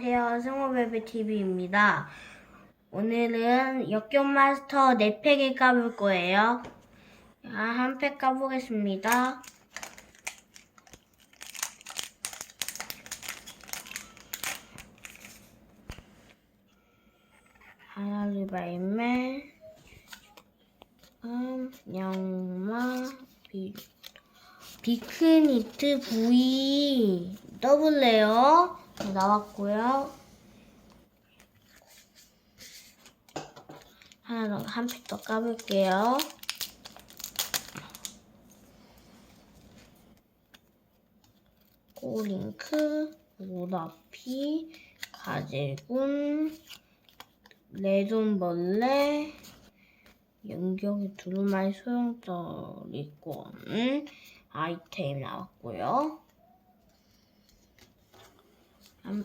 안녕하세요. 승호베베TV입니다. 오늘은 역경 마스터 4팩을 까볼 거예요. 한 팩 까보겠습니다. 하나를 발매, 음, 양마, 비, 비크니트 V 더블 레어 나왔고요. 하나 더, 한팩더 까볼게요. 꼬링크, 오라피, 가재군, 레돈벌레, 연경이 두루마리 소용돌이권 아이템 나왔고요. 한,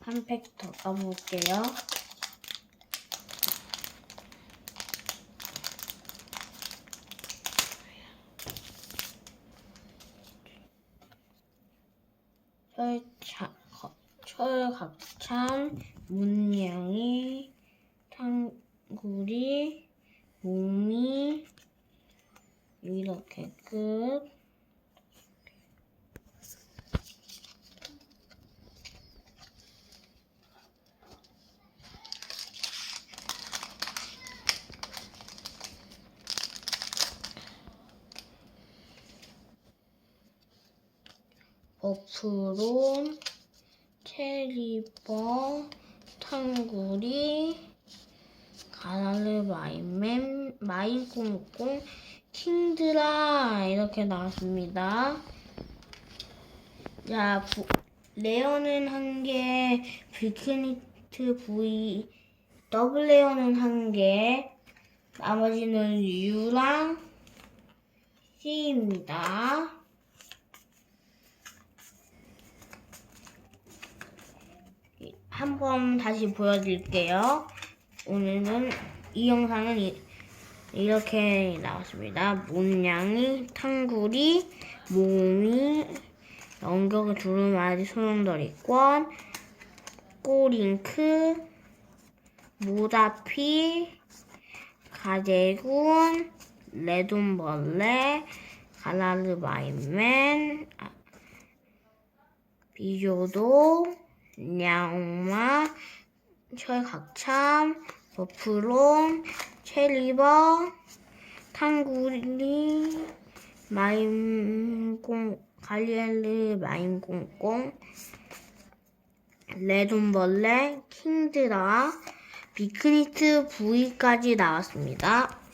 한 팩더 까볼게요. 철차, 거- 철각찬, 문양이, 탕구리, 몸이, 이렇게 끝. 버프론, 체리버, 탕구리, 가나르 마인맨, 마인꽁꽁, 킹드라 이렇게 나왔습니다. 자, 부, 레어는 한 개, 빌크니트 V, 더블 레어는 한 개, 나머지는 U랑 C입니다. 한번 다시 보여드릴게요. 오늘은 이 영상은 이, 이렇게 나왔습니다. 문양이, 탕구리, 몸이, 연격의 두루마리 소용돌이권, 꼬링크, 모다피, 가재군, 레돈벌레, 가라르 마인맨, 아, 비조도, 냥마, 철각참, 버프론, 체리버, 탕구리, 마임공, 갈리엘르 마임공공, 레돈벌레, 킹드라, 비크니트 V까지 나왔습니다.